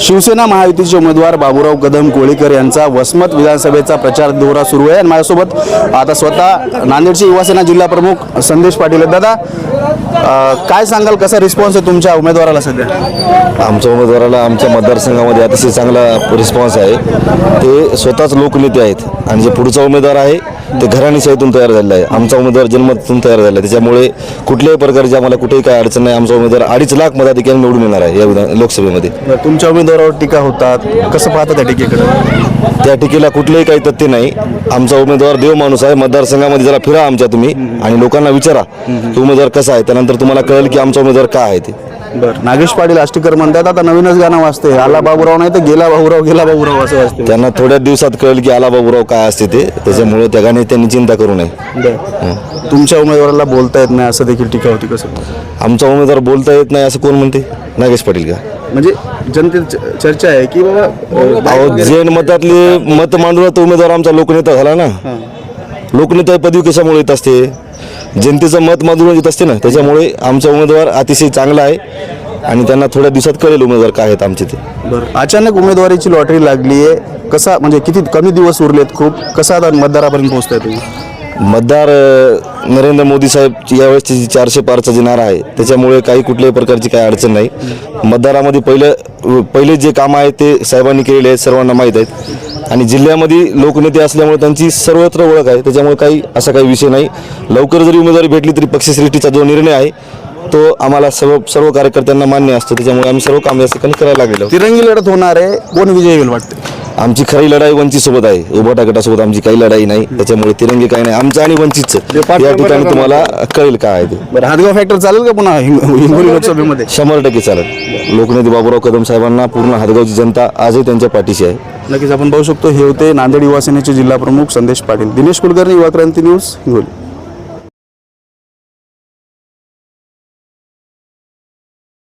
शिवसेना महायुतीचे उमेदवार बाबूराव कदम कोळीकर यांचा वसमत विधानसभेचा प्रचार दौरा सुरू आहे. आणि माझ्यासोबत आता स्वतः नांदेडचे युवासेना जिल्हा प्रमुख संदेश पाटील आहेत. दादा काय सांगाल? कसा रिस्पॉन्स आहे तुमच्या उमेदवाराला सध्या? आमच्या उमेदवाराला आमच्या मतदारसंघामध्ये अतिशय चांगला रिस्पॉन्स आहे. ते स्वतःच लोकनेते आहेत. आणि जे पुढचा उमेदवार आहे ते घराणीशाहीतून तयार झालेला आहे. आमचा उमेदवार जन्मातून तयार झाला आहे. त्याच्यामुळे कुठल्याही प्रकारची आम्हाला कुठेही काय अडचण नाही आमचा उमेदवार अडीच लाख मताधिकारी निवडून येणार आहे या विधान लोकसभेमध्ये. तुमच्या उमेदवारावर टीका होतात. कसं पाहता त्या टीकेकडे? त्या टीकेला कुठलेही काही तथ्य नाही. आमचा उमेदवार देव माणूस आहे. मतदारसंघामध्ये जरा फिरा आमच्या तुम्ही आणि लोकांना विचारा की उमेदवार कसा आहे? त्यानंतर तुम्हाला कळेल की आमचा उमेदवार काय आहे ते. बरं. नागेश पाटील आष्टीकर म्हणतात आता नवीनच गाणं वाजते आला बाबूराव नाही तर गेला बाबूराव गेला बाबूराव असं वाजते त्यांना थोड्या दिवसात कळेल की आला बाबूराव काय असते ते. त्याच्यामुळे त्या गाण्यात त्यांनी चिंता करू नये. बरं. तुमच्या उमेदवाराला बोलता येत नाही असं देखील टीका होती कसं? आमचा उमेदवार बोलता येत नाही असं कोण म्हणते? नागेश पाटील का? म्हणजे जनतेत चर्चा आहे की बाबा अहो जैन मतातले मत मांडून तो उमेदवार आमचा लोकनेता झाला ना. लोकनेता ही. पदवी कशामुळे येत असते. जनतेचं मत मांडून येत असते ना त्याच्यामुळे आमचा उमेदवार अतिशय चांगला आहे आणि त्यांना थोड्या दिवसात कळेल उमेदवार काय आहेत आमचे ते. बरं. अचानक उमेदवारीची लॉटरी लागली आहे. कसा म्हणजे किती कमी दिवस उरलेत खूप? कसा आता मतदारापर्यंत पोहोचताय तुम्ही? मतदार अ, नरेंद्र मोदी साहेब यावेळेसची जी चारशे पारचा जे नारा आहे त्याच्यामुळे काही कुठल्याही प्रकारची काही अडचण नाही. मतदारामध्ये पहिलं पहिले जे कामं आहेत ते साहेबांनी केलेले आहेत सर्वांना माहीत आहेत. आणि जिल्ह्यामध्ये लोकनेते असल्यामुळे त्यांची सर्वत्र ओळख आहे. त्याच्यामुळे काही असा काही विषय नाही. लवकर जरी उमेदवारी भेटली तरी पक्षश्रेष्ठीचा जो निर्णय आहे तो आम्हाला सर्व सर्व कार्यकर्त्यांना मान्य असतो. त्याच्यामुळे आम्ही सर्व काम या ठिकाणी करायला लागलेलो. तिरंगी लढत होणार आहे. कोण विजयी होईल वाटते? आमची खरी लढाई वंचितसोबत आहे. उभाटा गटासोबत आमची काही लढाई नाही. त्याच्यामुळे तिरंगी काही नाही. आमचं आणि वंचितचं. या ठिकाणी तुम्हाला कळेल काय आहे ते. बरं हातगाव फॅक्टर चालेल का पुन्हा हिंग- हिंगोली लोकसभेमध्ये? शंभर टक्के चालत लोकनेते बाबुराव कदम साहेबांना पूर्ण हातगावची जनता आजही त्यांच्या पाठीशी आहे. नक्कीच आपण पाहू शकतो हे होते नांदेड युवा सेनेचे जिल्हा प्रमुख संदेश पाटील. दिनेश कुलकर्णी युवा क्रांती न्यूज हिंगोली.